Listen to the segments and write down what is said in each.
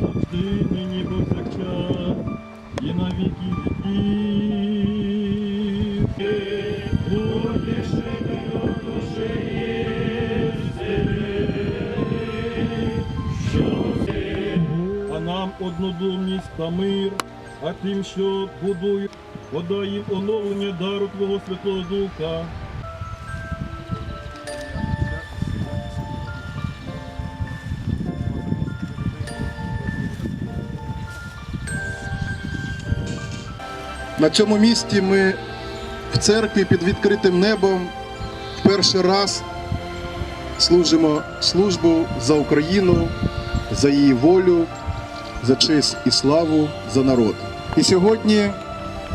Завжди нині повсякчас і на віки у душі що все. А нам однодумність та мир, а тим, що будують, подай їм оновлення дару Твого Святого Духа. На цьому місці ми в церкві під відкритим небом в перший раз служимо службу за Україну, за її волю, за честь і славу, за народ. І сьогодні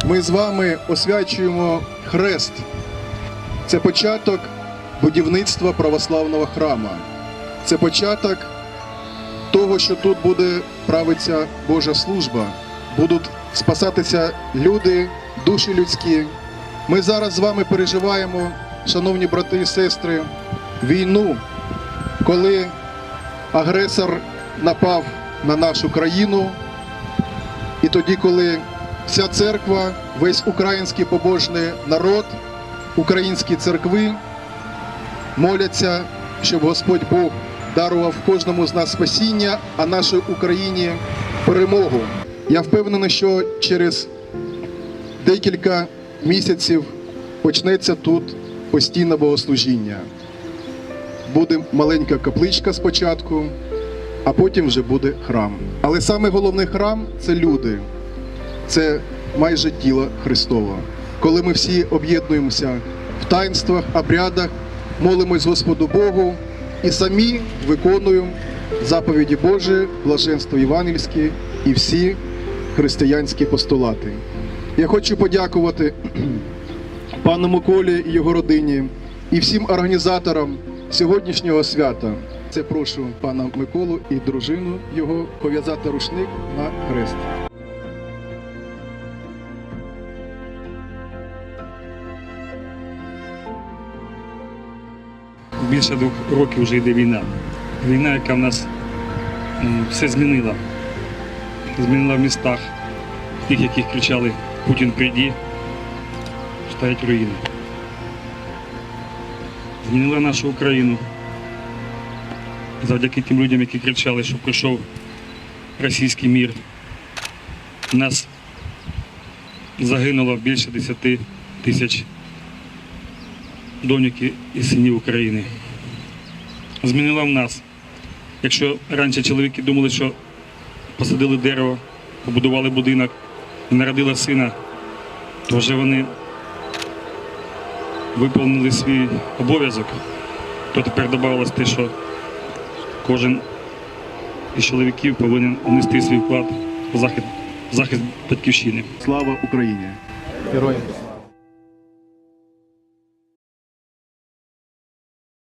ми з вами освячуємо хрест. Це початок будівництва православного храма. Це початок того, що тут буде правиться Божа служба, будуть спасатися люди, душі людські. Ми зараз з вами переживаємо, шановні брати і сестри, війну, коли агресор напав на нашу країну, і тоді, коли вся церква, весь український побожний народ, українські церкви моляться, щоб Господь Бог дарував кожному з нас спасіння, а нашій Україні перемогу. Я впевнений, що через декілька місяців почнеться тут постійне богослужіння. Буде маленька капличка спочатку, а потім вже буде храм. Але саме головний храм це люди, це майже тіло Христова. Коли ми всі об'єднуємося в таїнствах, обрядах, молимось Господу Богу і самі виконуємо заповіді Божі, блаженство євангельське і всі християнські постулати. Я хочу подякувати пану Миколі і його родині і всім організаторам сьогоднішнього свята. Це прошу пана Миколу і дружину його пов'язати рушник на хрест. Більше двох років вже йде війна. Війна, яка в нас все змінила. Змінила в містах, тих, яких кричали Путін прийди, стоять руїни. Змінила нашу Україну. Завдяки тим людям, які кричали, що прийшов російський мір. У нас загинуло більше 10 тисяч доньок і- і синів України. Змінила в нас. Якщо раніше чоловіки думали, що посадили дерево, побудували будинок і народила сина, то вже вони виповнили свій обов'язок, то тепер додавалось те, що кожен із чоловіків повинен внести свій вклад в захист, в захист батьківщини. Слава Україні! Героям